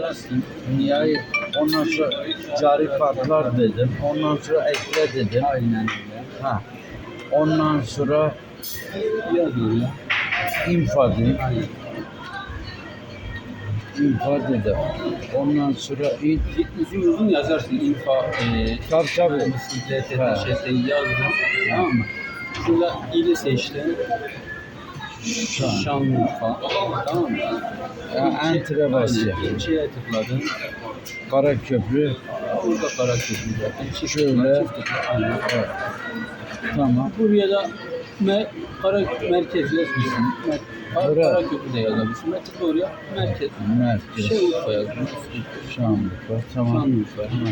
Yazsın. Nihayet ondan sonra cari farklar dedim. Ondan sonra ekle dedim. Aynen öyle. Ha. Ondan sonra infa dedim. İnfa dedim. Ondan sonra in, Uzun uzun yazarsın. İnfa, e, Tabii, tabii. Ha. ŞT'yi yazdın. Tamam mı? Şurada ili seçtin. Şan. Şanlıurfa. Tamam mı? Ya, İlçe- enter'e basacağım. İlçeye tıkladın. Karaköprü. Burada Karaköprü zaten. Çift Şöyle. çift tıkla. Aynen. Evet. Tamam. Buraya da mer Kara merkez yazmışsın. Mer Kara. Karaköprü de yazabilirsin. Ben tıkla oraya merkez. Merkez. Şey Urfa yazmışsın. Şanlıurfa. Tamam. Şanlıurfa. Ha.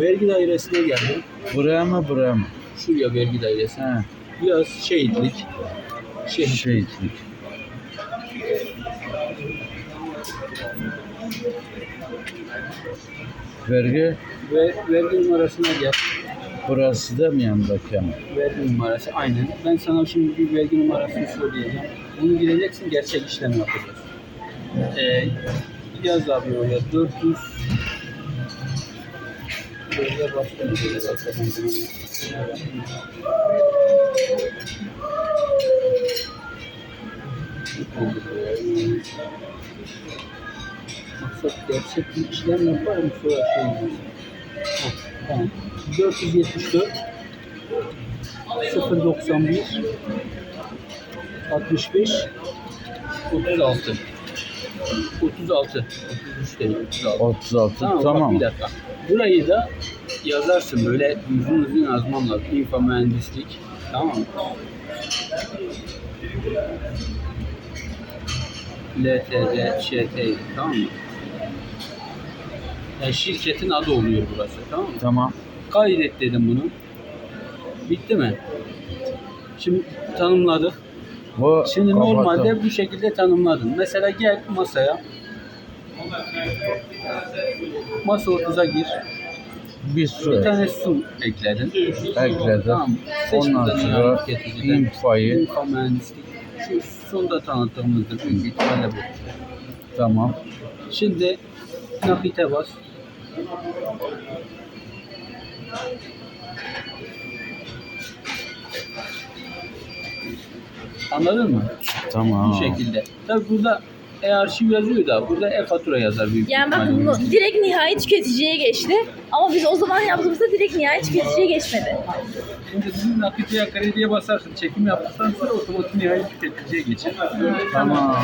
Vergi dairesine geldin. Buraya mı buraya mı? Şuraya vergi dairesi. Ha. Biraz şehitlik. Şehit. Şehitlik. Vergi Ve vergi numarasına gel. burası da mı yanındaki ama? Vergi numarası aynen. Ben sana şimdi bir vergi numarasını söyleyeceğim. Bunu gireceksin gerçek işlem yapacağız. Ee, yaz abi oraya 400 Böyle başka Maksat gerçek bir işlem yaparım sonra. Heh, Tamam. 474 091 65 36 36 33 değil 36 36 Tamam, tamam. bak bir dakika. Burayı da yazarsın böyle uzun uzun yazmam lazım. İnfa mühendislik. Tamam mı? LTD, ŞT, tamam mı? Yani şirketin adı oluyor burası, tamam mı? Tamam. Kaydet dedim bunu. Bitti mi? Şimdi tanımladık. Bu Şimdi kapatalım. normalde bu şekilde tanımladın. Mesela gel masaya. Masa 30'a gir. bir su Bir tane su ekledin. ekledim. Tamam. Ondan sonra infayı İnfa mühendislik. Şu sonda tanıttığımızdır. Büyük ihtimalle bu. tamam. Şimdi nakite bas. Anladın mı? Tamam. Bu şekilde. Tabi burada e-arşiv yazıyor da burada e-fatura yazar büyük Yani bak ihtimalle. bu direkt nihai tüketiciye geçti. Ama biz o zaman yaptığımızda direkt nihai tüketiciye geçmedi. Şimdi bizim nakitiye krediye basarsın, çekim yaptıktan sonra otomatik nihai tüketiciye geçer. Tamam.